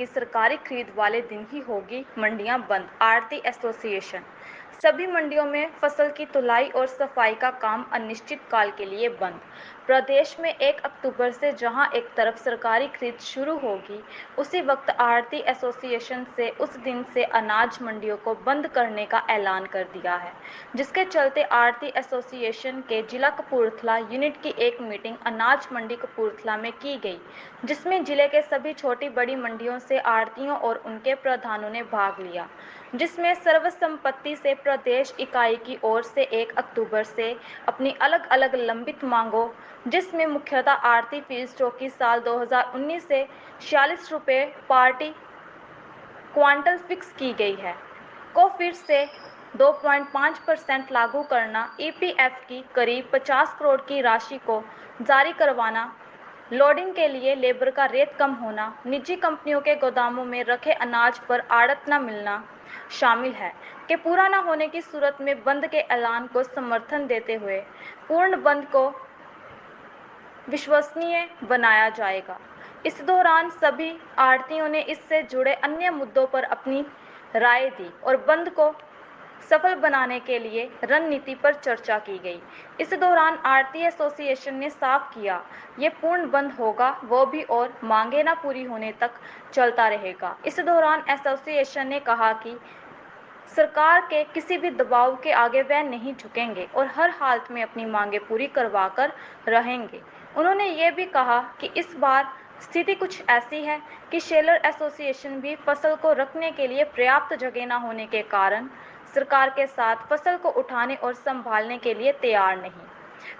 कि सरकारी खरीद वाले दिन ही होगी मंडियां बंद आरती एसोसिएशन सभी मंडियों में फसल की तुलाई और सफाई का काम अनिश्चित काल के लिए बंद प्रदेश में एक अक्टूबर से जहाँ एक तरफ़ सरकारी खरीद शुरू होगी, उसी वक्त आरती एसोसिएशन से उस दिन से अनाज मंडियों को बंद करने का ऐलान कर दिया है, जिसके चलते आरती एसोसिएशन के जिला कपूरथला यूनिट की एक मीटिंग अनाज मंडी कपूरथला में की गई, जिसमें ज़िले के सभी छोटी बड़ी मंडियों से आड़तियों और उनके प्रधानों ने भाग लिया। जिसमें सर्वसम्पत्ति से प्रदेश इकाई की ओर से 1 अक्टूबर से अपनी अलग अलग लंबित मांगों, जिसमें मुख्यतः आरती फ़ीस चौकी साल 2019 से छियालीस रुपये पार्टी क्वांटल फिक्स की गई है, को फिर से 2.5 परसेंट लागू करना ईपीएफ की करीब 50 करोड़ की राशि को जारी करवाना, लोडिंग के लिए लेबर का रेट कम होना, निजी कंपनियों के गोदामों में रखे अनाज पर आड़त न मिलना शामिल है के पूरा न होने की सूरत में बंद के ऐलान को समर्थन देते हुए पूर्ण बंद को विश्वसनीय बनाया जाएगा। इस दौरान सभी आड़तियों ने इससे जुड़े अन्य मुद्दों पर अपनी राय दी और बंद को सफल बनाने के लिए रणनीति पर चर्चा की गई। इस दौरान आरती एसोसिएशन ने साफ़ किया, ये पूर्ण बंद होगा वो भी और मांगे ना पूरी होने तक चलता रहेगा। इस दौरान एसोसिएशन ने कहा कि सरकार के किसी भी दबाव के आगे वह नहीं झुकेंगे और हर हालत में अपनी मांगे पूरी करवा कर रहेंगे। उन्होंने ये भी कहा कि इस बार स्थिति कुछ ऐसी है कि शेलर एसोसिएशन भी फ़सल को रखने के लिए पर्याप्त जगह न होने के कारण सरकार के साथ फसल को उठाने और संभालने के लिए तैयार नहीं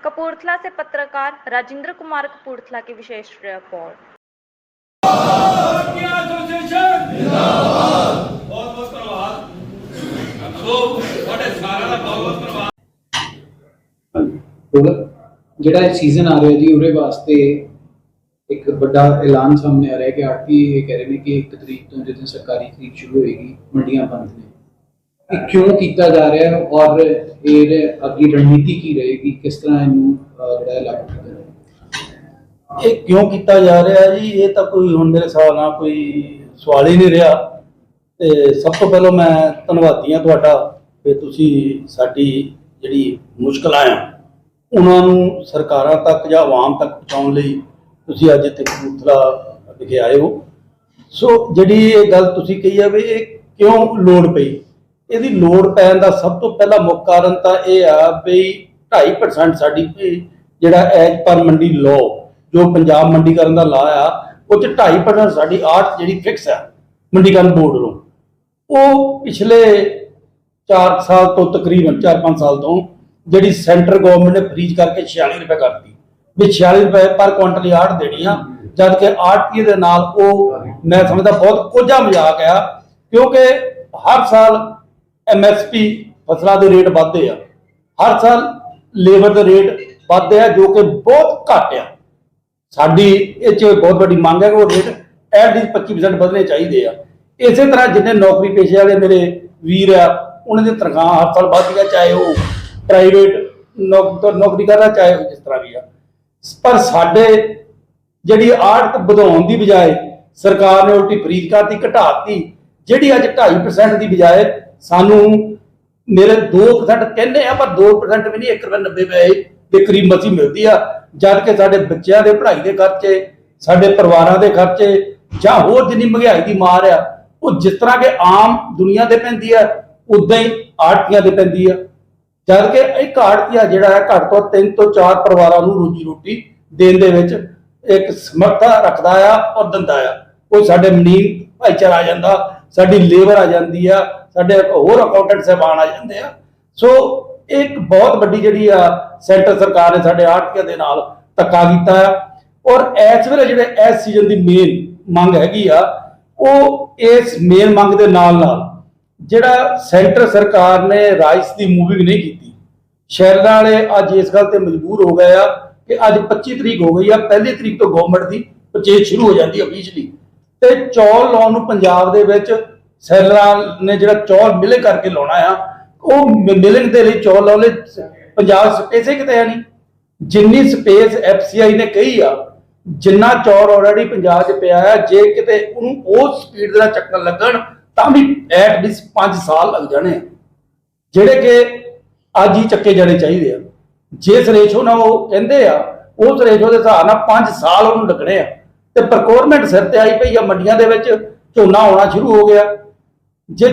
कपूरथला से पत्रकार राजेंद्र कुमार कपूरथला की विशेष रिपोर्ट भारतीय एसोसिएशन जिंदाबाद बहुत बहुत ਧੰਨਵਾਦ ਸੋ ਤੁਹਾਡੇ ਸਾਰਿਆਂ ਦਾ ਬਹੁਤ ਬਹੁਤ ਧੰਨਵਾਦ ਹੋਰ ਜਿਹੜਾ ਇਹ ਸੀਜ਼ਨ ਆ ਰਿਹਾ ਜੀ ਉਹਦੇ ਵਾਸਤੇ ਇੱਕ ਵੱਡਾ ਐਲਾਨ ਸਾਹਮਣੇ ਆ ਰਿਹਾ ਕਿ ਆਰਤੀ ਇਹ ਕਹਿ ਰਹੇ ਨੇ ਕਿ 1 ਤਰੀਕ ਤੋਂ ਜਦੋਂ ਸਰਕਾਰੀ ਖਰੀਦ ਸ਼ੁਰੂ ਹੋਏਗੀ ਮੰਡੀਆਂ ਬੰਦ ਨੇ ਇਹ ਕਿਉਂ ਕੀਤਾ ਜਾ ਰਿਹਾ ਹੈ ਔਰ ਇਹ ਅੱਗੇ ਰਣਨੀਤੀ ਕੀ ਰਹੇਗੀ? ਕਿਸ ਤਰ੍ਹਾਂ ਇਹਨੂੰ ਜਿਹੜਾ ਲਾਗੂ ਕੀਤਾ ਜਾਏਗਾ ਇਹ ਕਿਉਂ ਕੀਤਾ ਜਾ ਰਿਹਾ ਜੀ? ਇਹ ਤਾਂ ਕੋਈ ਹੁਣ ਮੇਰੇ ਹਿਸਾਬ ਨਾਲ ਕੋਈ ਸਵਾਲ ਹੀ ਨਹੀਂ ਰਿਹਾ। ਤੇ ਸਭ ਤੋਂ ਪਹਿਲਾਂ ਮੈਂ ਧੰਨਵਾਦੀ ਹਾਂ ਤੁਹਾਡਾ ਕਿ ਤੁਸੀਂ ਸਾਡੀ ਜਿਹੜੀ ਮੁਸ਼ਕਲਾਂ ਆ, ਉਹਨਾਂ ਨੂੰ ਸਰਕਾਰਾਂ ਤੱਕ ਜਾਂ ਆਵਾਮ ਤੱਕ ਪਹੁੰਚਾਉਣ ਲਈ ਤੁਸੀਂ ਅੱਜ ਇੱਥੇ ਕਪੂਰਥਲਾ ਵਿਖੇ ਆਏ ਹੋ। ਸੋ ਜਿਹੜੀ ਇਹ ਗੱਲ ਤੁਸੀਂ ਕਹੀ ਹੈ ਵੀ ਇਹ ਕਿਉਂ ਲੋੜ ਪਈ? ਇਹਦੀ ਲੋੜ ਪੈਣ ਦਾ ਸਭ ਤੋਂ ਪਹਿਲਾ ਮੁੱਖ ਕਾਰਨ ਤਾਂ ਇਹ ਆ ਵੀ 2.5% ਸਾਡੀ ਜਿਹੜਾ ਐਜ ਪਰ ਮੰਡੀ ਲਾਅ ਜੋ ਪੰਜਾਬ ਮੰਡੀਕਰਨ ਦਾ ਲਾਅ ਆ, ਉਹ ਚ 2.5% ਸਾਡੀ ਆਰਟ ਜਿਹੜੀ ਫਿਕਸ ਆ ਮੰਡੀਕਰਨ ਬੋਰਡ ਨੂੰ। ਉਹ ਪਿਛਲੇ 4 ਸਾਲ ਤੋਂ ਤਕਰੀਬਨ 4-5 ਸਾਲ ਤੋਂ ਜਿਹੜੀ ਸੈਂਟਰ ਗਵਰਨਮੈਂਟ ਨੇ ਫ੍ਰੀਜ਼ ਕਰਕੇ 46 ਰੁਪਏ ਕਰਤੀ। ਵੀ 46 ਰੁਪਏ ਪਰ ਕੁਇੰਟਲ ਦੀ ਆੜ ਦੇਣੀ ਆ, ਜਦ ਕਿ ਆੜਤੀ ਦੇ ਨਾਲ ਉਹ ਮੈਂ ਸਮਝਦਾ ਬਹੁਤ ਕੋਝਾ ਮਜ਼ਾਕ ਆ, ਕਿਉਂਕਿ ਹਰ ਸਾਲ ਐਮਐਸਪੀ ਫਸਲਾਂ ਦੇ ਰੇਟ ਵੱਧਦੇ ਆ। ਹਰ ਸਾਲ ਲੇਬਰ ਦੇ ਰੇਟ ਵੱਧਦੇ ਆ, ਜੋ ਕਿ ਬਹੁਤ ਘੱਟ ਆ। ਸਾਡੀ ਇਹ ਚ ਬਹੁਤ ਵੱਡੀ ਮੰਗ ਹੈ ਕਿ ਉਹ ਰੇਟ ਐਟਲੀਸਟ 25% ਵਧਣੇ ਚਾਹੀਦੇ ਆ। ਇਸੇ ਤਰ੍ਹਾਂ ਜਿੰਨੇ ਨੌਕਰੀ ਪੇਸ਼ੇ ਵਾਲੇ ਮੇਰੇ ਵੀਰ ਆ, ਉਹਨਾਂ ਦੀ ਤਨਖਾਹ ਹਰ ਸਾਲ ਵੱਧਦੀ ਆ, ਚਾਹੇ ਉਹ ਪ੍ਰਾਈਵੇਟ ਨੌਕਰੀ ਕਰਦਾ, ਚਾਹੇ ਉਹ ਜਿਸ ਤਰ੍ਹਾਂ ਵੀ ਆ। ਪਰ ਸਾਡੇ ਜਿਹੜੀ ਆੜਤ ਵਧਾਉਣ ਦੀ ਬਜਾਏ ਸਰਕਾਰ ਨੇ ਉਲਟੀ ਫਰੀਦ ਕਰਤੀ ਘਟਾਤੀ, ਜਿਹੜੀ ਅੱਜ 2.5% ਦੀ ਬਜਾਏ ਸਾਨੂੰ ਮੇਰੇ 2% ਕਹਿੰਦੇ ਆ, ਪਰ 2% ਵੀ ਨਹੀਂ 1 ਰੁਪਏ 90 ਪੈਸੇ ਦੇ ਕਰੀਬ ਮਸੀ ਮਿਲਦੀ ਆ, ਜਦ ਕਿ ਸਾਡੇ ਬੱਚਿਆਂ ਦੇ ਪੜ੍ਹਾਈ ਦੇ ਖਰਚੇ, ਸਾਡੇ ਪਰਿਵਾਰਾਂ ਦੇ ਖਰਚੇ, ਜਾਂ ਹੋਰ ਜਿੰਨੀ ਮਹਿੰਗਾਈ ਦੀ ਮਾਰ ਆ, ਉਹ ਜਿਸ ਤਰ੍ਹਾਂ ਕਿ ਆਮ ਦੁਨੀਆ ਤੇ ਪੈਂਦੀ ਆ, ਉਦਾਂ ਹੀ ਆੜਤੀਆਂ ਤੇ ਪੈਂਦੀ ਆ। ਜਦ ਕਿ ਇੱਕ ਆੜਤੀਆ ਜਿਹੜਾ ਹੈ, ਘੱਟ ਤੋਂ 3 ਤੋਂ 4 ਪਰਿਵਾਰਾਂ ਨੂੰ ਰੋਜੀ ਰੋਟੀ ਦੇਣ ਦੇ ਵਿੱਚ ਇੱਕ ਸਮਰੱਥਾ ਰੱਖਦਾ ਆ ਔਰ ਦਿੰਦਾ ਆ। ਕੋਈ ਸਾਡੇ ਮਨੀਮ ਭਾਈਚਾਰਾ ਆ ਜਾਂਦਾ, ਸਾਡੀ ਲੇਬਰ ਆ ਜਾਂਦੀ ਆ ਸਾਡੇ ਹੋਰ ਅਕਾਊਂਟੈਂਟ ਸਾਹਿਬਾਨ ਆ ਜਾਂਦੇ ਆ। ਸੋ ਇਹ ਇੱਕ ਬਹੁਤ ਵੱਡੀ ਜਿਹੜੀ ਆ, ਸੈਂਟਰ ਸਰਕਾਰ ਨੇ ਸਾਡੇ ਆੜਤੀਆਂ ਦੇ ਨਾਲ ਧੱਕਾ ਕੀਤਾ ਔਰ ਇਸ ਵੇਲੇ ਜਿਹੜੇ ਇਸ ਸੀਜ਼ਨ ਦੀ ਮੇਨ ਮੰਗ ਹੈਗੀ ਆ, ਉਹ ਇਸ ਮੇਨ ਮੰਗ ਦੇ ਨਾਲ ਨਾਲ ਜਿਹੜਾ ਸੈਂਟਰ ਸਰਕਾਰ ਨੇ ਰਾਈਸ ਦੀ ਮੂਵਿੰਗ ਨਹੀਂ ਕੀਤੀ। ਸ਼ਹਿਰਾਂ ਵਾਲੇ ਅੱਜ ਇਸ ਗੱਲ ਤੇ ਮਜਬੂਰ ਹੋ ਗਏ ਆ ਕਿ ਅੱਜ 25 ਤਰੀਕ ਹੋ ਗਈ ਆ, ਪਹਿਲੀ ਤਰੀਕ ਤੋਂ ਗਵਰਨਮੈਂਟ ਦੀ ਪਰਚੇਜ ਸ਼ੁਰੂ ਹੋ ਜਾਂਦੀ ਹੈ ਅਫੀਸ਼ਲੀ ਤੇ ਚੌਲ ਲਾਉਣ ਨੂੰ ਪੰਜਾਬ ਦੇ ਵਿੱਚ ਸੈਲਰਾਂ ਨੇ ਜਿਹੜਾ ਚੌਲ ਮਿਲੇ ਕਰਕੇ ਲਾਉਣਾ ਆ, ਉਹ ਮਿਲਿੰਗ ਦੇ ਲਈ ਚੌਲ ਲਾਉਣ ਪੰਜਾਬ ਸਪੇਸ ਹੀ ਕਿਤੇ ਹੈ ਨਹੀਂ ਜਿੰਨੀ ਸਪੇਸ ਐਫਸੀਆਈ ਨੇ ਕਹੀ ਆ, ਜਿੰਨਾ ਚੌਰ ਆਲਰੇਡੀ ਪੰਜਾਬ 'ਚ ਪਿਆ ਹੈ ਜੇ ਕਿਤੇ ਉਹਨੂੰ ਉਹ ਸਪੀਡ ਦੇ ਨਾਲ ਚੱਕਣ ਲੱਗਣ, ਤਾਂ ਵੀ ਐਟ ਲੀਸਟ 5 ਸਾਲ ਲੱਗ ਜਾਣੇ। ਜਿਹੜੇ ਕਿ ਅੱਜ ਹੀ ਚੱਕੇ ਜਾਣੇ ਚਾਹੀਦੇ ਆ। ਜਿਸ ਰੇਸ਼ੋ ਨਾਲ ਉਹ ਕਹਿੰਦੇ ਆ, ਉਸ ਰੇਸ਼ੋ ਦੇ ਹਿਸਾਬ ਨਾਲ 5 ਸਾਲ ਉਹਨੂੰ ਲੱਗਣੇ ਆ। ਤੇ ਪ੍ਰਕੋਰਮੈਂਟ ਸਿਰ ਤੇ ਆਈ ਪਈ ਆ ਮੰਡੀਆਂ ਦੇ ਵਿੱਚ, ਝੋਨਾ ਆਉਣਾ ਸ਼ੁਰੂ ਹੋ ਗਿਆ। ਜੇ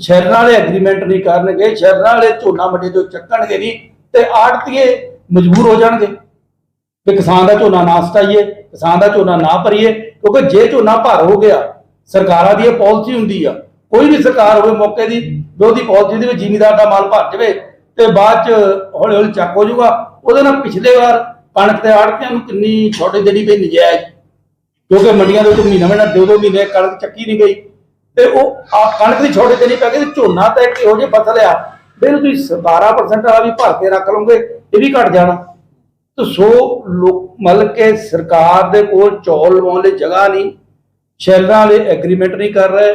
ਸ਼ਹਿਰਾਂ ਵਾਲੇ ਐਗਰੀਮੈਂਟ ਨਹੀਂ ਕਰਨਗੇ, ਸ਼ਹਿਰਾਂ ਵਾਲੇ ਝੋਨਾ ਮੰਡੀ ਤੋਂ ਚੱਕਣਗੇ ਨਹੀਂ, ਤੇ ਆੜਤੀਏ ਮਜਬੂਰ ਹੋ ਜਾਣਗੇ ਵੀ ਕਿਸਾਨ ਦਾ ਝੋਨਾ ਨਾ ਸਟਾਈਏ, ਕਿਸਾਨ ਦਾ ਝੋਨਾ ਨਾ ਭਰੀਏ, ਕਿਉਂਕਿ ਜੇ ਝੋਨਾ ਭਰ ਹੋ ਗਿਆ, ਸਰਕਾਰਾਂ ਦੀ ਇਹ ਪਾਲਿਸੀ ਹੁੰਦੀ ਆ। ਕੋਈ ਵੀ ਸਰਕਾਰ ਹੋਵੇ ਮੌਕੇ ਦੀ ਉਹਦੀ ਪਾਲਿਸੀ ਦੇ ਵਿੱਚ ਜ਼ਿਮੀਦਾਰ ਦਾ ਮਾਲ ਭਰ ਜਾਵੇ, ਤੇ ਬਾਅਦ ਚ ਹੌਲੀ ਹੌਲੀ ਚੱਕ ਹੋ ਜਾਊਗਾ। ਉਹਦੇ ਨਾਲ ਪਿਛਲੇ ਵਾਰ ਕਣਕ ਤੇ ਆੜਤੀਆਂ ਨੂੰ ਕਿੰਨੀ ਛੋਟੇ ਦੇਣੀ ਪਈ, ਨਜਾਇਜ਼। ਕਿਉਂਕਿ ਮੰਡੀਆਂ ਦੇ ਵਿੱਚ ਮਹੀਨਾ ਮਹੀਨਾ ਦੋ ਦੋ ਮਹੀਨੇ ਕਣਕ ਚੱਕੀ ਨਹੀਂ ਗਈ। ਤੇ ਉਹ ਆ ਕਣਕ ਦੀ ਛੋਟੇ ਨਹੀਂ ਪੈ ਗਈ ਝੋਨਾ ਤਾਂ ਇੱਕ ਇਹੋ ਜਿਹੀ ਫਸਲ ਆ ਵੀ ਇਹਨੂੰ ਤੁਸੀਂ 12% ਵਾਲਾ ਵੀ ਭਰ ਕੇ ਰੱਖ ਲਓਗੇ, ਇਹ ਵੀ ਘਟ ਜਾਣਾ। ਤੇ ਸੋ ਲੋਕ ਮਤਲਬ ਕਿ ਸਰਕਾਰ ਦੇ ਕੋਲ ਚੌਲ ਲਵਾਉਣ ਲਈ ਜਗ੍ਹਾ ਨਹੀਂ ਸ਼ਹਿਰਾਂ ਵਾਲੇ ਐਗਰੀਮੈਂਟ ਨਹੀਂ ਕਰ ਰਹੇ।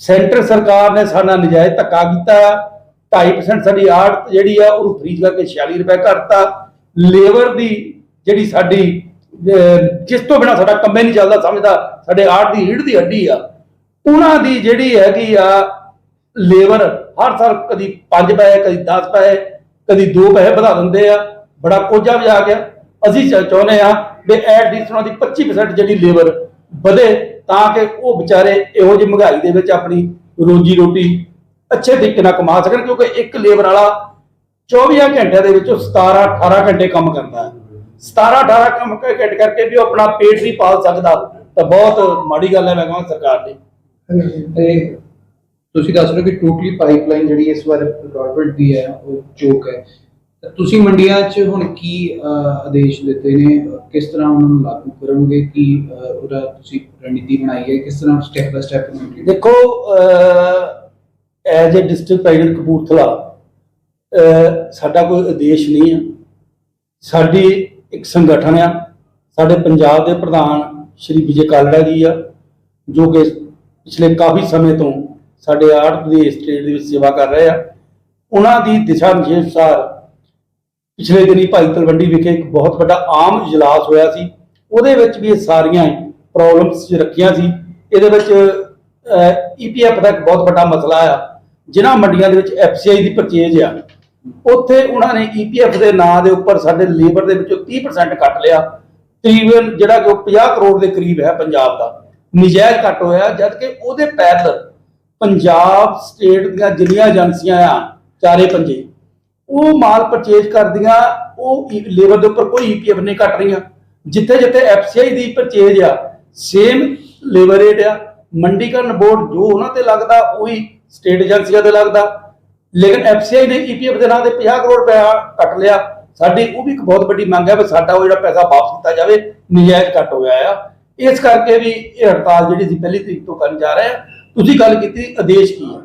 ਸੈਂਟਰ ਸਰਕਾਰ ਨੇ ਸਾਡਾ ਨਜਾਇਜ਼ ਧੱਕਾ ਕੀਤਾ। 2.5% ਸਾਡੀ ਆੜਤ ਜਿਹੜੀ ਆ, ਉਹਨੂੰ ਫਰੀਜ਼ ਕਰਕੇ 46 ਰੁਪਏ ਘਟਤਾ। ਲੇਬਰ ਦੀ ਜਿਹੜੀ ਸਾਡੀ ਜਿਸ ਤੋਂ ਬਿਨਾ ਸਾਡਾ ਕੰਮ ਨਹੀਂ ਚੱਲਦਾ, ਸਮਝਦਾ, ਸਾਡੇ ਆੜ ਦੀ ਰੀੜ ਦੀ ਹੱਡੀ ਆ। ਉਹਨਾਂ ਦੀ ਜਿਹੜੀ ਹੈਗੀ ਆ ਲੇਬਰ, ਹਰ ਸਾਲ ਕਦੀ 5 ਪੈਸੇ, ਕਦੀ 10 ਪੈਸੇ, ਕਦੀ 2 ਪੈਸੇ ਵਧਾ ਦਿੰਦੇ ਆ, ਬੜਾ ਕੋਝਾ ਵਜਾ ਗਿਆ। ਅਸੀਂ ਚ- ਚਾਹੁੰਦੇ ਆ ਵੀ ਐਟਲੀਸਟ ਉਹਨਾਂ ਦੀ 25% ਜਿਹੜੀ ਲੇਬਰ ਵਧੇ, ਤਾਂ ਕਿ ਉਹ ਵਿਚਾਰੇ ਇਹੋ ਜਿਹੀ ਮਹਿੰਗਾਈ ਦੇ ਵਿੱਚ ਆਪਣੀ ਰੋਜੀ ਰੋਟੀ ਅੱਛੇ ਤਰੀਕੇ ਨਾਲ ਕਮਾ ਸਕਣ, ਕਿਉਂਕਿ ਇੱਕ ਲੇਬਰ ਵਾਲਾ 24 ਘੰਟਿਆਂ ਦੇ ਵਿੱਚੋਂ 17 18 ਘੰਟੇ ਕੰਮ ਕਰਦਾ ਹੈ। 17 18 ਕੰਮ ਕ- ਘੰਟੇ ਕਰਕੇ ਵੀ ਉਹ ਆਪਣਾ ਪੇਟ ਵੀ ਪਾਲ ਸਕਦਾ। ਤਾਂ ਬਹੁਤ ਮਾੜੀ ਗੱਲ ਹੈ, ਮੈਂ ਕਹਾਂ ਸਰਕਾਰ ਦੀ। ਤੇ ਤੁਸੀਂ ਦੱਸ ਰਹੇ ਹੋ ਕਿ ਟੋਟਲੀ ਪਾਈਪਲਾਈਨ ਜਿਹੜੀ ਇਸ ਵਾਰ ਗਵਰਨਮੈਂਟ ਦੀ ਹੈ, ਉਹ ਚੋਕ ਹੈ। ਤਾਂ ਤੁਸੀਂ ਮੰਡੀਆਂ 'ਚ ਹੁਣ ਕੀ ਆਦੇਸ਼ ਦਿੱਤੇ ਨੇ? ਕਿਸ ਤਰ੍ਹਾਂ ਉਹਨਾਂ ਨੂੰ ਲਾਗੂ ਕਰੋਗੇ ਕੀ ਉਹਦਾ ਤੁਸੀਂ ਰਣਨੀਤੀ ਬਣਾਈ ਹੈ? ਕਿਸ ਤਰ੍ਹਾਂ ਸਟੈਪ ਬਾਈ ਸਟੈਪ ਦੇਖੋ as a district president Kapurthala ਸਾਡਾ ਕੋਈ ਆਦੇਸ਼ ਨਹੀਂ ਹੈ। ਸਾਡੀ ਇੱਕ ਸੰਗਠਨ ਆ। ਸਾਡੇ ਪੰਜਾਬ ਦੇ ਪ੍ਰਧਾਨ ਸ਼੍ਰੀ ਵਿਜੇ ਕਾਲੜਾ ਜੀ ਆ, ਜੋ ਕਿ ਪਿਛਲੇ ਕਾਫੀ ਸਮੇਂ ਤੋਂ ਸਾਡੇ ਆਰਟ ਦੇ ਸਟੇਟ ਦੇ ਵਿੱਚ ਸੇਵਾ ਕਰ ਰਹੇ ਆ। ਉਹਨਾਂ ਦੀ ਦਿਸ਼ਾ ਨਿਰਦੇਸ਼ ਅਨੁਸਾਰ ਪਿਛਲੇ ਦਿਨੀ ਭਾਈ ਤਲਵੰਡੀ ਵਿਖੇ ਇੱਕ ਬਹੁਤ ਵੱਡਾ ਆਮ ਇਜਲਾਸ ਹੋਇਆ ਸੀ। ਉਹਦੇ ਵਿੱਚ ਵੀ ਇਹ ਸਾਰੀਆਂ ਪ੍ਰੋਬਲਮਸ ਰੱਖੀਆਂ ਸੀ। ਇਹਦੇ ਵਿੱਚ ਈਪੀਐਫ ਦਾ ਇੱਕ ਬਹੁਤ ਵੱਡਾ ਮਸਲਾ ਆ। ਜਿਨ੍ਹਾਂ ਮੰਡੀਆਂ ਦੇ ਵਿੱਚ ਐਫਸੀਆਈ ਦੀ ਪਰਚੇਜ ਆ। ਉੱਥੇ ਉਹਨਾਂ ਨੇ ਈਪੀਐਫ ਦੇ ਨਾਂ ਦੇ ਉੱਪਰ ਸਾਡੇ ਲੇਬਰ ਦੇ ਵਿੱਚੋਂ 30% ਕੱਟ ਲਿਆ। ਤਕਰੀਬਨ ਜਿਹੜਾ ਕਿ ਉਹ 50 ਕਰੋੜ ਦੇ ਕਰੀਬ ਹੈ ਪੰਜਾਬ ਦਾ। ਨਜਾਇਜ਼ ਕੱਟ ਹੋਇਆ ਜਦ ਕਿ ਉਹਦੇ ਪੈਰਲ ਪੰਜਾਬ ਸਟੇਟ ਦੀਆਂ ਜਿੰਨੀਆਂ ਏਜੰਸੀਆਂ ਆ, ਚਾਰੇ ਪੰਜੇ, ਉਹ ਮਾਲ ਪਰਚੇਜ ਕਰਦੀਆਂ, ਉਹ ਲੇਬਰ ਦੇ ਉੱਪਰ ਕੋਈ ਈਪੀਐਫ ਨਹੀਂ ਕੱਟ ਰਹੀਆਂ। ਜਿੱਥੇ ਜਿੱਥੇ ਐਫਸੀਆਈ ਦੀ ਪਰਚੇਜ ਆ ਸੇਮ ਲੇਬਰ ਰੇਟ ਆ, ਮੰਡੀਕਰਨ ਬੋਰਡ ਜੋ ਉਹਨਾਂ ਤੇ ਲੱਗਦਾ, ਉਹੀ ਸਟੇਟ ਏਜੰਸੀਆਂ ਤੇ ਲੱਗਦਾ। ਲੇਕਿਨ ਐਫਸੀਆਈ ਨੇ ਈਪੀਐਫ ਦੇ ਨਾਂ ਤੇ 50 ਕਰੋੜ ਰੁਪਇਆ ਕੱਟ ਲਿਆ। ਸਾਡੀ, ਉਹ ਵੀ ਇੱਕ ਬਹੁਤ ਵੱਡੀ ਮੰਗ ਹੈ ਵੀ ਸਾਡਾ ਉਹ ਜਿਹੜਾ ਪੈਸਾ ਵਾਪਸ ਕੀਤਾ ਜਾਵੇ, ਨਜਾਇਜ਼ ਕੱਟ ਹੋਇਆ ਆ। ਇਸ ਕਰਕੇ ਵੀ ਇਹ ਹੜਤਾਲ ਜਿਹੜੀ ਸੀ ਪਹਿਲੀ ਤਰੀਕ ਤੋਂ ਕਰਨ ਜਾ ਰਹੇ ਆ ਤੁਸੀਂ ਗੱਲ ਕੀਤੀ, ਆਦੇਸ਼ ਕੀ ਹੈ?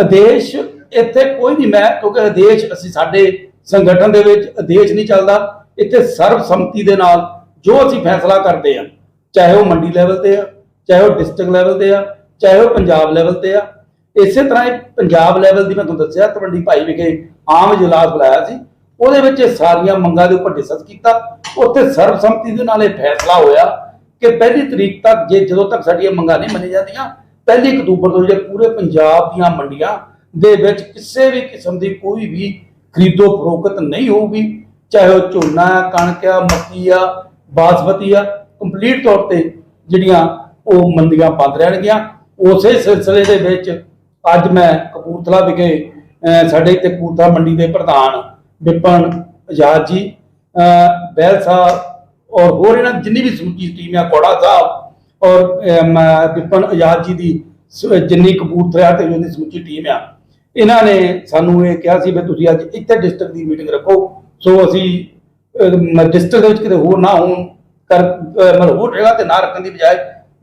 ਆਦੇਸ਼ ਇੱਥੇ ਕੋਈ ਨਹੀਂ ਮੈਂ, ਕਿਉਂਕਿ ਆਦੇਸ਼ ਅਸੀਂ ਸਾਡੇ ਸੰਗਠਨ ਦੇ ਵਿੱਚ ਆਦੇਸ਼ ਨਹੀਂ ਚੱਲਦਾ। ਇੱਥੇ ਸਰਬਸੰਮਤੀ ਦੇ ਨਾਲ ਜੋ ਅਸੀਂ ਫੈਸਲਾ ਕਰਦੇ ਆ ਚਾਹੇ ਉਹ ਮੰਡੀ ਲੈਵਲ ਤੇ ਆ, ਚਾਹੇ ਉਹ ਡਿਸਟ੍ਰਿਕਟ ਲੈਵਲ ਤੇ ਆ, ਚਾਹੇ ਉਹ ਪੰਜਾਬ ਲੈਵਲ ਤੇ ਆ, ਇਸੇ ਤਰ੍ਹਾਂ ਹੀ ਪੰਜਾਬ ਲੈਵਲ ਦੀ ਮੈਂ ਤੁਹਾਨੂੰ ਦੱਸਿਆ, ਤਵੰਡੀ ਭਾਈ ਵਿਖੇ ਆਮ ਇਜਲਾਸ ਬੁਲਾਇਆ ਸੀ। ਉਹਦੇ ਵਿੱਚ ਇਹ ਸਾਰੀਆਂ ਮੰਗਾਂ ਦੇ ਉੱਪਰ ਡਿਸਕਸ ਕੀਤਾ। ਉੱਥੇ ਸਰਬਸੰਮਤੀ ਦੇ ਨਾਲ ਇਹ ਫੈਸਲਾ ਹੋਇਆ। ਕਿ ਪਹਿਲੀ ਤਰੀਕ ਤੱਕ ਜੇ ਜਦੋਂ ਤੱਕ ਸਾਡੀਆਂ ਮੰਗਾਂ ਨਹੀਂ ਮੰਨੀਆਂ ਜਾਂਦੀਆਂ, ਪਹਿਲੀ ਅਕਤੂਬਰ ਤੋਂ ਜਿਹੜੇ ਪੂਰੇ ਪੰਜਾਬ ਦੀਆਂ ਮੰਡੀਆਂ ਦੇ ਵਿੱਚ ਕਿਸੇ ਵੀ ਕਿਸਮ ਦੀ ਕੋਈ ਵੀ ਖਰੀਦੋ ਫਰੋਖਤ ਨਹੀਂ ਹੋਊਗੀ, ਚਾਹੇ ਉਹ ਝੋਨਾ ਆ, ਕਣਕ ਆ, ਮੱਕੀ ਆ, ਬਾਸਮਤੀ ਆ ਕੰਪਲੀਟ ਤੌਰ ਤੇ ਜਿਹੜੀਆਂ ਉਹ ਮੰਡੀਆਂ ਬੰਦ ਰਹਿਣਗੀਆਂ। ਉਸੇ ਸਿਲਸਿਲੇ ਦੇ ਵਿੱਚ ਅੱਜ ਮੈਂ ਕਪੂਰਥਲਾ ਵਿਖੇ, ਅਹ, ਸਾਡੇ ਇੱਥੇ ਕਪੂਰਥਲਾ ਮੰਡੀ ਦੇ ਪ੍ਰਧਾਨ ਵਿਪਨ ਆਜ਼ਾਦ ਜੀ, ਅਹ ਬੈਲ ਸਾਹਿਬ ਔਰ ਹੋਰ ਇਹਨਾਂ ਦੀ ਜਿੰਨੀ ਵੀ ਸਮੁੱਚੀ ਟੀਮ ਆ ਕੋੜਾ ਸਾਹਿਬ ਔਰ ਅਮ, ਵਿਪਨ ਆਜ਼ਾਦ ਜੀ ਦੀ ਸ- ਜਿੰਨੀ ਕਪੂਰਥਲਾ ਤੇ ਉਹਦੀ ਸਮੁੱਚੀ ਟੀਮ ਆ ਇਹਨਾਂ ਨੇ ਸਾਨੂੰ ਇਹ ਕਿਹਾ ਸੀ ਵੀ ਤੁਸੀਂ ਅੱਜ ਇੱਥੇ ਡਿਸਟ੍ਰਿਕਟ ਦੀ ਮੀਟਿੰਗ ਰੱਖੋ ਸੋ ਅਸੀਂ ਡਿਸਟ੍ਰਿਕਟ ਦੇ ਵਿੱਚ ਕਿਤੇ ਹੋਰ ਨਾ ਹੋਣ ਕਰ ਮਤਲਬ ਹੋਰ ਜਗ੍ਹਾ ਤੇ ਨਾ ਰੱਖਣ ਦੀ ਬਜਾਏ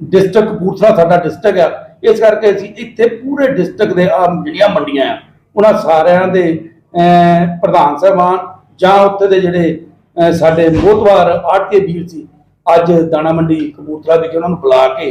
ਡਿਸਟ੍ਰਿਕਟ ਕਪੂਰਥਲਾ ਸਾਡਾ ਡਿਸਟ੍ਰਿਕਟ ਆ ਇਸ ਕਰਕੇ ਅਸੀਂ ਇੱਥੇ ਪੂਰੇ ਡਿਸਟ੍ਰਿਕਟ ਦੇ ਆਮ ਜਿਹੜੀਆਂ ਮੰਡੀਆਂ ਆ ਉਹਨਾਂ ਸਾਰਿਆਂ ਦੇ ਪ੍ਰਧਾਨ ਸਾਹਿਬਾਨ ਜਾਂ ਉੱਥੇ ਦੇ ਜਿਹੜੇ ਸਾਡੇ ਮੋਹਤਵਾਰ ਆੜਤੀ ਵੀਰ ਸੀ ਅੱਜ ਦਾਣਾ ਮੰਡੀ ਕਪੂਰਥਲਾ ਵਿਖੇ ਉਹਨਾਂ ਨੂੰ ਬੁਲਾ ਕੇ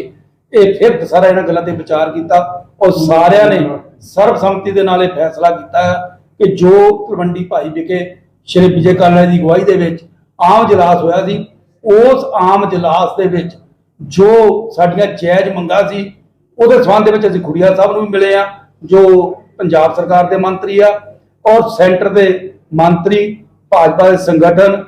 ਇਹ ਫਿਰ ਸਾਰਾ ਇਹਨਾਂ ਗੱਲਾਂ ਤੇ ਵਿਚਾਰ ਕੀਤਾ ਔਰ ਸਾਰਿਆਂ ਨੇ ਸਰਬਸੰਮਤੀ ਦੇ ਨਾਲ ਇਹ ਫੈਸਲਾ ਕੀਤਾ ਕਿ ਜੋ ਤਲਵੰਡੀ ਭਾਈ ਵਿਖੇ ਸ਼੍ਰੀ ਵਿਜੇ ਕਾਲਾ ਦੀ ਅਗਵਾਈ ਦੇ ਵਿੱਚ ਆਮ ਇਜਲਾਸ ਹੋਇਆ ਸੀ, ਉਸ ਆਮ ਇਜਲਾਸ ਦੇ ਵਿੱਚ ਜੋ ਸਾਡੀਆਂ ਜਾਇਜ਼ ਮੰਗਾਂ ਸੀ, ਉਹਦੇ ਸੰਬੰਧ ਦੇ ਵਿੱਚ ਅਸੀਂ ਖੁੜੀਆ ਸਾਹਿਬ ਨੂੰ ਵੀ ਮਿਲੇ ਆ ਜੋ ਪੰਜਾਬ ਸਰਕਾਰ ਦੇ ਮੰਤਰੀ ਆ ਔਰ ਸੈਂਟਰ ਦੇ ਮੰਤਰੀ, ਭਾਜਪਾ ਦੇ ਸੰਗਠਨ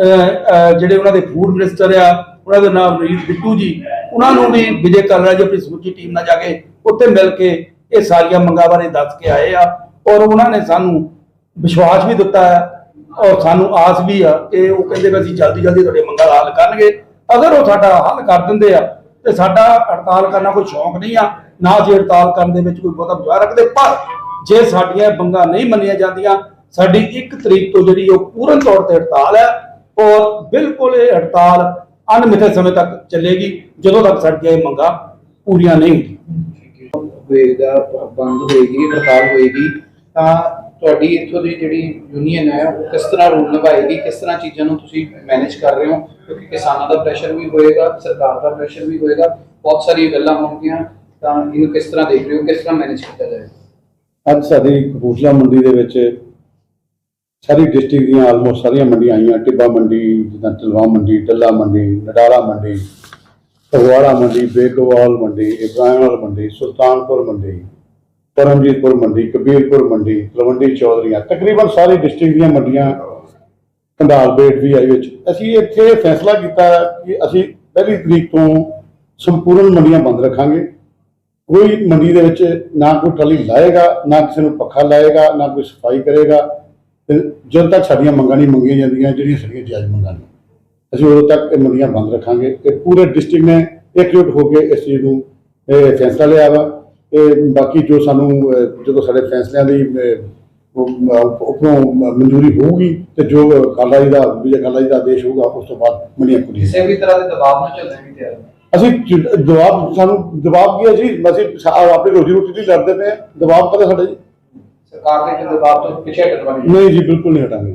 ਜਿਹੜੇ ਉਹਨਾਂ ਦੇ ਫੂਡ ਮਿਨਿਸਟਰ ਆ, ਉਹਨਾਂ ਦਾ ਨਾਮ ਰੀਤ ਬਿੱਟੂ ਜੀ, ਉਹਨਾਂ ਨੂੰ ਵੀ ਵਿਜੇ ਕਾਲਰਾ ਜੀ ਆਪਣੀ ਸਮੁੱਚੀ ਟੀਮ ਨਾਲ ਜਾ ਕੇ ਉੱਥੇ ਮਿਲ ਕੇ ਇਹ ਸਾਰੀਆਂ ਮੰਗਾਂ ਬਾਰੇ ਦੱਸ ਕੇ ਆਏ ਆ ਔਰ ਉਹਨਾਂ ਨੇ ਸਾਨੂੰ ਵਿਸ਼ਵਾਸ ਵੀ ਦਿੱਤਾ ਹੈ ਔਰ ਸਾਨੂੰ ਆਸ ਵੀ ਆ ਕਿ ਉਹ ਕਹਿੰਦੇ ਵੀ ਅਸੀਂ ਜਲਦੀ ਜਲਦੀ ਤੁਹਾਡੇ ਮੰਗਾਂ ਦਾ ਹੱਲ ਕਰਨਗੇ। ਅਗਰ ਉਹ ਸਾਡਾ ਹੱਲ ਕਰ ਦਿੰਦੇ ਆ ਤੇ ਸਾਡਾ ਹੜਤਾਲ ਕਰਨਾ ਕੋਈ ਸ਼ੌਂਕ ਨਹੀਂ ਆ, ਨਾ ਅਸੀਂ ਹੜਤਾਲ ਕਰਨ ਦੇ ਵਿੱਚ ਕੋਈ ਬਹੁਤਾ ਵਿਚਾਰ ਰੱਖਦੇ, ਪਰ ਜੇ ਸਾਡੀਆਂ ਮੰਗਾਂ ਨਹੀਂ ਮੰਨੀਆਂ ਜਾਂਦੀਆਂ, ਸਾਡੀ 1 ਤਰੀਕ ਤੋਂ ਜਿਹੜੀ ਉਹ ਪੂਰਨ ਤੌਰ ਤੇ ਹੜਤਾਲ ਹੈ ਔਰ ਬਿਲਕੁਲ ਇਹ ਹੜਤਾਲ ਅਣਮਿੱਥੇ ਸਮੇਂ ਤੱਕ ਚੱਲੇਗੀ। ਜਦੋਂ ਤੱਕ ਸਾਡੀਆਂ ਇਹ ਮੰਗਾਂ ਪੂਰੀਆਂ ਨਹੀਂ ਹੁੰਦੀਆਂ। ਹੋਏਗਾ ਬੰਦ ਹੋਏਗੀ ਹੜਤਾਲ ਹੋਏਗੀ ਤਾਂ ਤੁਹਾਡੀ ਇੱਥੋਂ ਦੀ ਜਿਹੜੀ ਯੂਨੀਅਨ ਹੈ ਉਹ ਕਿਸ ਤਰ੍ਹਾਂ ਰੋਲ ਨਿਭਾਏਗੀ ਕਿਸ ਤਰ੍ਹਾਂ ਚੀਜ਼ਾਂ ਨੂੰ ਤੁਸੀਂ ਮੈਨੇਜ ਕਰ ਰਹੇ ਹੋ? ਕਿਉਂਕਿ ਕਿਸਾਨਾਂ ਦਾ ਪ੍ਰੈਸ਼ਰ ਵੀ ਹੋਏਗਾ ਸਰਕਾਰ ਦਾ ਪ੍ਰੈਸ਼ਰ ਵੀ ਹੋਏਗਾ ਬਹੁਤ ਸਾਰੀਆਂ ਗੱਲਾਂ ਹੋਣਗੀਆਂ ਤਾਂ ਇਹਨੂੰ ਕਿਸ ਤਰ੍ਹਾਂ ਦੇਖ ਰਹੇ ਹੋ ਕਿਸ ਤਰ੍ਹਾਂ ਮੈਨੇਜ ਕੀਤਾ ਜਾਏਗਾ? ਅੱਜ ਸਾਡੀ ਕਪੂਰਥਲਾ ਮੰਡੀ ਦੇ ਵਿੱਚ ਸਾਰੀ ਡਿਸਟ੍ਰਿਕਟ ਦੀਆਂ ਆਲਮੋਸਟ ਸਾਰੀਆਂ ਮੰਡੀਆਂ ਆਈਆਂ, ਟਿੱਬਾ ਮੰਡੀ, ਜਿੱਦਾਂ ਤਲਵਾ ਮੰਡੀ ਟੱਲਾ ਮੰਡੀ, ਨਡਾਲਾ ਮੰਡੀ, ਫਗਵਾੜਾ ਮੰਡੀ ਬੇਗੋਵਾਲ ਮੰਡੀ, ਇਬਰਾਹਿਮਵਾਲ ਮੰਡੀ, ਸੁਲਤਾਨਪੁਰ ਮੰਡੀ, ਪਰਮਜੀਤਪੁਰ ਮੰਡੀ, ਕਬੀਰਪੁਰ ਮੰਡੀ, ਤਲਵੰਡੀ ਚੌਧਰੀਆਂ, ਤਕਰੀਬਨ ਸਾਰੀ ਡਿਸਟ੍ਰਿਕਟ ਦੀਆਂ ਮੰਡੀਆਂ ਕੰਡਾਲ ਬੇਟ ਵੀ ਆਈ ਵਿੱਚ। ਅਸੀਂ ਇੱਥੇ ਫੈਸਲਾ ਕੀਤਾ ਕਿ ਅਸੀਂ ਪਹਿਲੀ ਤਰੀਕ ਤੋਂ ਸੰਪੂਰਨ ਮੰਡੀਆਂ ਬੰਦ ਰੱਖਾਂਗੇ। ਕੋਈ ਮੰਡੀ ਦੇ ਵਿੱਚ ਨਾ ਕੋਈ ਟਰਾਲੀ ਲਾਏਗਾ, ਨਾ ਕਿਸੇ ਨੂੰ ਪੱਖਾ ਲਾਏਗਾ, ਨਾ ਕੋਈ ਸਫ਼ਾਈ ਕਰੇਗਾ। ਤੇ ਜਦੋਂ ਤੱਕ ਸਾਡੀਆਂ ਮੰਗਾਂ ਨਹੀਂ ਮੰਗੀਆਂ ਜਾਂਦੀਆਂ ਜਿਹੜੀਆਂ ਸਾਡੀਆਂ ਜਾਇਜ਼ ਮੰਗਾਂ ਨੇ ਅਸੀਂ ਉਦੋਂ ਤੱਕ ਇਹ ਮੰਡੀਆਂ ਬੰਦ ਰੱਖਾਂਗੇ ਤੇ ਪੂਰੇ ਡਿਸਟ੍ਰਿਕਟ ਨੇ ਇਕਜੁੱਟ ਹੋ ਕੇ ਇਸ ਚੀਜ਼ ਨੂੰ ਇਹ ਫੈਸਲਾ ਲਿਆ ਵਾ। ਤੇ ਬਾਕੀ ਜੋ ਸਾਨੂੰ ਜਦੋਂ ਸਾਡੇ ਫੈਸਲਿਆਂ ਦੀ ਉੱਪਰੋਂ ਮਨਜ਼ੂਰੀ ਹੋਊਗੀ ਤੇ ਜੋ ਕਾਲਾ ਜੀ ਦਾ ਵਿਜੇ ਕਾਲਾ ਜੀ ਦਾ ਆਦੇਸ਼ ਹੋਊਗਾ ਉਸ ਤੋਂ ਬਾਅਦ ਮੰਡੀਆਂ ਖੁੱਲੀਆਂ ਕਿਸੇ ਵੀ ਤਰ੍ਹਾਂ ਦੇ ਦਬਾਅ ਨਾਲ ਚੱਲਣ ਵੀ ਤਿਆਰ। ਅਸੀਂ ਜਵਾਬ ਸਾਨੂੰ ਜਵਾਬ ਕੀ ਹੈ ਜੀ? ਅਸੀਂ ਆਪਣੀ ਰੋਜੀ ਰੋਟੀ ਲਈ ਲੜਦੇ ਪਏ ਹਾਂ। ਜਵਾਬ ਕਦੇ ਸਾਡਾ ਜੀ ਸਰਕਾਰ ਦੇ ਤੋਂ ਪਿੱਛੇ ਹਟਣ ਵਾਲੀ ਨਹੀਂ ਜੀ ਬਿਲਕੁਲ ਨਹੀਂ ਹਟਾਂਗੇ।